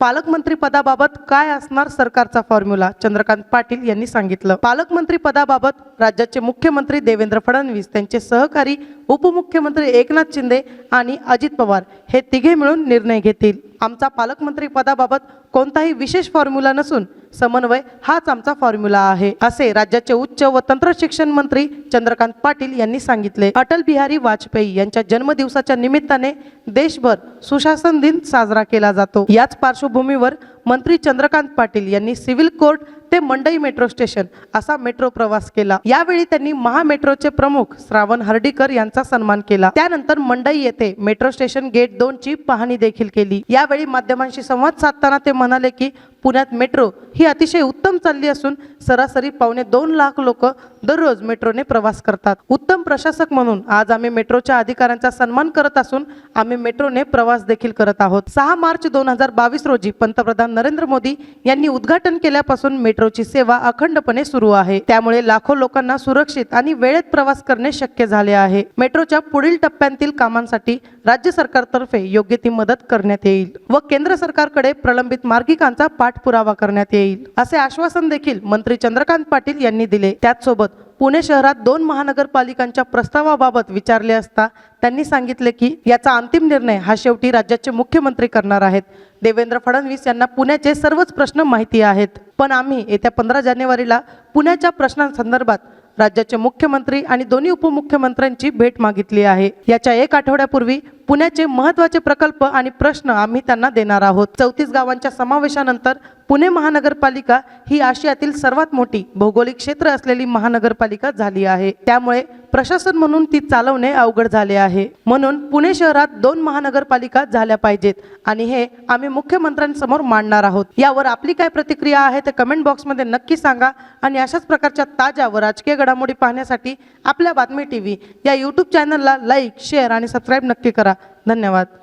पालकमंत्री पदाबाबत काय असणार सरकारचा फॉर्म्युला? चंद्रकांत पाटील यांनी सांगितलं. पालकमंत्री पदाबाबत राज्याचे मुख्यमंत्री देवेंद्र फडणवीस त्यांचे सहकारी उपमुख्यमंत्री एकनाथ शिंदे आणि अजित पवार हे तिघे मिळून निर्णय घेतील. आमचा पालकमंत्री पदाबाबत कोणताही विशेष फॉर्म्युला नसून समन्वय हाच आमचा फॉर्म्युला आहे असे राज्याचे उच्च व तंत्र शिक्षण मंत्री चंद्रकांत पाटील यांनी सांगितले. अटल बिहारी वाजपेयी यांच्या जन्मदिवसाच्या निमित्ताने देशभर सुशासन दिन साजरा केला जातो. याच पार्श्वभूमीवर मंत्री चंद्रकांत पाटील यांनी सिव्हिल कोर्ट ते मंडई मेट्रो स्टेशन असा मेट्रो प्रवास केला. यावेळी त्यांनी महामेट्रोचे प्रमुख श्रावण हर्डीकर यांचा सन्मान केला. त्यानंतर मंडई येथे मेट्रो स्टेशन गेट दोन ची पाहणी देखील केली. यावेळी माध्यमांशी संवाद साधताना ते म्हणाले की पुण्यात मेट्रो ही अतिशय उत्तम चालली असून सरासरी पावणे दोन लाख लोक दररोज मेट्रोने प्रवास करतात. उत्तम प्रशासक म्हणून आज आम्ही मेट्रोच्या अधिकाऱ्यांचा सन्मान करत असून आम्ही मेट्रोने प्रवास देखील करत आहोत. सहा मार्च दोन हजार बावीस रोजी पंतप्रधान नरेंद्र मोदी यांनी उद्घाटन केल्यापासून मेट्रो मेट्रोची सेवा अखंडपणे सुरू आहे. त्यामुळे लाखो लोकांना सुरक्षित आणि वेळेत प्रवास करणे शक्य झाले आहे. मेट्रोच्या पुढील टप्प्यांतील कामांसाठी राज्य सरकारतर्फे योग्य ती मदत करण्यात येईल व केंद्र सरकारकडे प्रलंबित मार्गिकांचा पाठपुरावा करण्यात येईल असे आश्वासन देखील मंत्री चंद्रकांत पाटील यांनी दिले. त्याचसोबत पुणे शहरात दोन महानगरपालिकांच्या प्रस्तावाबाबत विचारले असता त्यांनी सांगितले की याचा अंतिम निर्णय हा शेवटी राज्याचे मुख्यमंत्री करणार आहेत. देवेंद्र फडणवीस यांना पुण्याचे सर्वच प्रश्न माहिती आहेत. पण आम्ही येत्या पंधरा जानेवारीला पुण्याच्या प्रश्नांसंदर्भात राज्याचे मुख्यमंत्री आणि दोन्ही उपमुख्यमंत्र्यांची भेट मागितली आहे. याच्या एक आठवड्यापूर्वी पुण्याचे महत्त्वाचे प्रकल्प आणि प्रश्न आम्ही त्यांना देणार आहोत. चौतीस गावांच्या समावेशानंतर पुणे महानगरपालिका ही आशियातील सर्वात मोठी भौगोलिक क्षेत्र असलेली महानगरपालिका झाली आहे. त्यामुळे प्रशासन म्हणून ती चालवणे अवघड झाले आहे. म्हणून पुणे शहरात दोन महानगरपालिका झाल्या पाहिजेत आणि हे आम्ही मुख्यमंत्र्यांसमोर मांडणार आहोत. यावर आपली काय प्रतिक्रिया आहे ते कमेंट बॉक्समध्ये नक्की सांगा आणि अशाच प्रकारच्या ताज्या व राजकीय घडामोडी पाहण्यासाठी आपल्या बातमी टी व्ही या यूट्यूब चॅनलला लाईक शेअर आणि सबस्क्राईब नक्की करा. धन्यवाद.